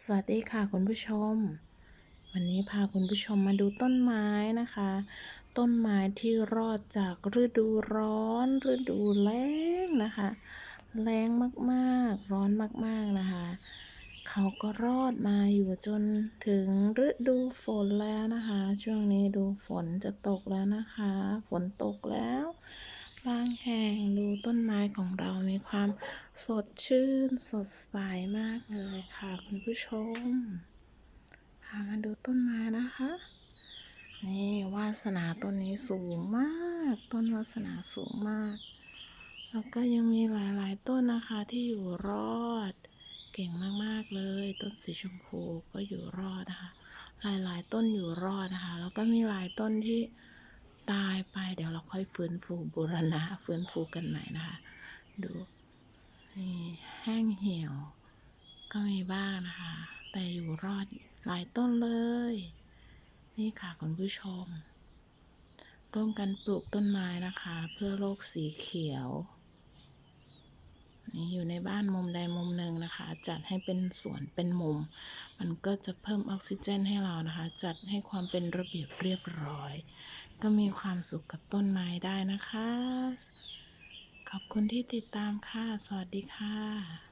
สวัสดีค่ะคุณผู้ชม วันนี้พาคุณผู้ชมมาดูต้นไม้นะคะ ต้นไม้ที่รอดจากฤดูร้อน ฤดูแล้งนะคะแรงมากๆ ร้อนมากๆนะคะ เขาก็รอดมาอยู่จนถึงฤดูฝนแล้วนะคะ ช่วงนี้ดูฝนจะตกแล้วนะคะ ฝนตกแล้ว บางแห่งดูต้นไม้ของเรามีความสดชื่นสดใสมากเลยค่ะ คุณผู้ชมพามาดูต้นไม้นะคะ นี่วาสนาต้นนี้สูงมาก ต้นวาสนาสูงมาก แล้วก็ยังมีหลายๆ ต้นนะคะที่อยู่รอด เก่งมากๆเลย ต้นสีชมพูก็อยู่รอดนะคะ หลายๆ ต้นอยู่รอดนะคะ แล้วก็มีหลายต้นที่ ตายไป เดี๋ยวเราค่อยฟื้นฟูบูรณะฟื้นฟูกันใหม่นะคะ ดูนี่แห้งเหี่ยว ก็มีบ้างนะคะ แต่อยู่รอดหลายต้นเลย นี่ค่ะคุณผู้ชม ร่วมกันปลูกต้นไม้นะคะ เพื่อโลกสีเขียว นี่อยู่ในบ้านมุมใดมุมหนึ่งนะคะ จัดให้เป็นสวนเป็นมุม มันก็จะเพิ่มออกซิเจนให้เรานะคะ จัดให้ความเป็นระเบียบเรียบร้อย ก็มีความสุขกับต้นไม้ได้นะคะ ขอบคุณที่ติดตามค่ะ สวัสดีค่ะ